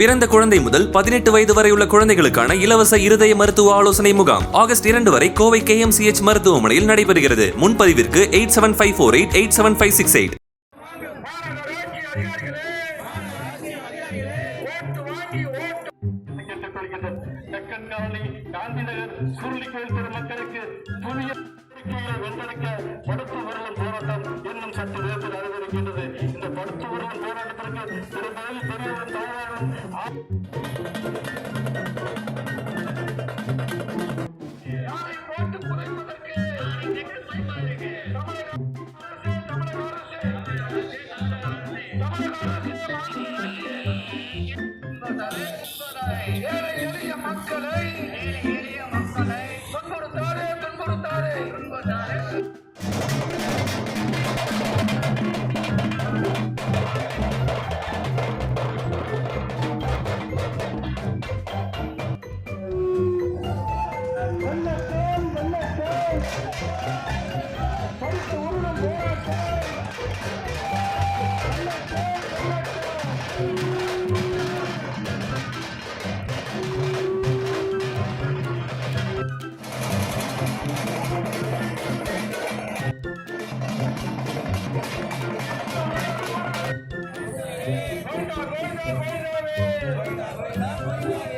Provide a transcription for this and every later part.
பிறந்த குழந்தை முதல் பதினெட்டு வயது வரை உள்ள குழந்தைகளுக்கான இலவச இருதய மருத்துவ ஆலோசனை முகாம் ஆகஸ்ட் இரண்டு வரை கோவை கேஎம்சிஎச் மருத்துவமனையில் நடைபெறுகிறது. முன்பதிவிற்கு eight seven five four eight eight seven five six eight. Colony Surulikovil மக்களுக்கு புதிய கோரிக்கைகளை வென்றெடுக்க படுத்து விரலும் போராட்டம் இன்னும் சற்று நேரத்தில் நடைபெறுகின்றது இந்த படுத்து விரலும் போராட்டத்திற்கு திருப்பதில் பெரியவரும் தாயாரும் ஏழை எளிய மக்களை Buena, buena, buena, buena, buena, buena, buena.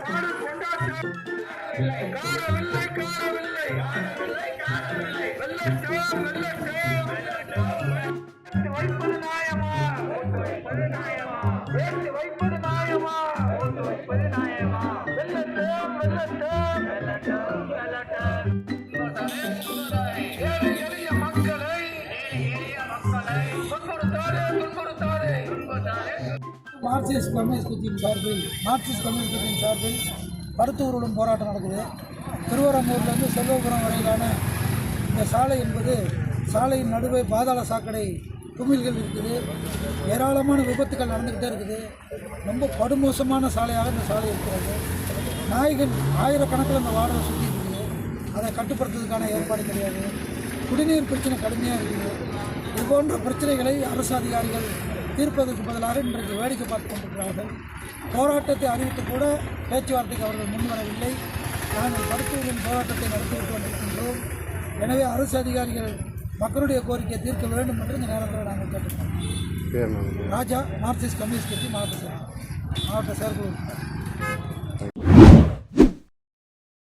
பாடு கொண்டாட்டம் காணவில்லை காணவில்லை வெள்ளட்டம் வெள்ளட்டம் வைப்பது நியாயமா வேட்டு வைப்பது நியாயமா வெள்ளட்டம் வெள்ளட்டம் ஏழை மார்க்சிஸ்ட் கம்யூனிஸ்ட் கட்சியின் சார்பில் மார்க்சிஸ்ட் கம்யூனிஸ்ட் கட்சியின் சார்பில் படுத்து ஊர்வலம் போராட்டம் நடக்குது. திருவரம்பூர்லேருந்து செல்வபுரம் வரையிலான இந்த சாலை என்பது சாலையின் நடுவே பாதாள சாக்கடை குமிழ்கள் இருக்குது. ஏராளமான விபத்துகள் நடந்துக்கிட்டே இருக்குது. ரொம்ப படுமோசமான சாலையாக இந்த சாலை இருக்கிறது. நாய்கள் ஆயிரக்கணக்கில் இந்த வாடகை சுற்றி இருக்குது. அதை கட்டுப்படுத்துறதுக்கான ஏற்பாடு கிடையாது. குடிநீர் பிரச்சனை கடுமையாக இருக்குது. இது போன்ற பிரச்சனைகளை அரசு அதிகாரிகள் தீர்ப்பதற்கு பதிலாக இன்றைக்கு வேடிக்கை பார்த்து கொண்டிருக்கிறார்கள். போராட்டத்தை அறிவித்து கூட பேச்சுவார்த்தைக்கு அவர்கள் முன்வரவில்லை. நாங்கள் படுத்துவதின் போராட்டத்தை நடத்திவிட்டு கொண்டிருக்கின்றோம். எனவே அரசு அதிகாரிகள் மக்களுடைய கோரிக்கையை தீர்க்க வேண்டும் என்று இந்த நேரத்தில் நாங்கள் கேட்டுக்கிறோம் ராஜா மார்க்சிஸ்ட் கம்யூனிஸ்ட் கட்சி மாவட்ட செயலாளர் மாவட்ட செயற்குழு.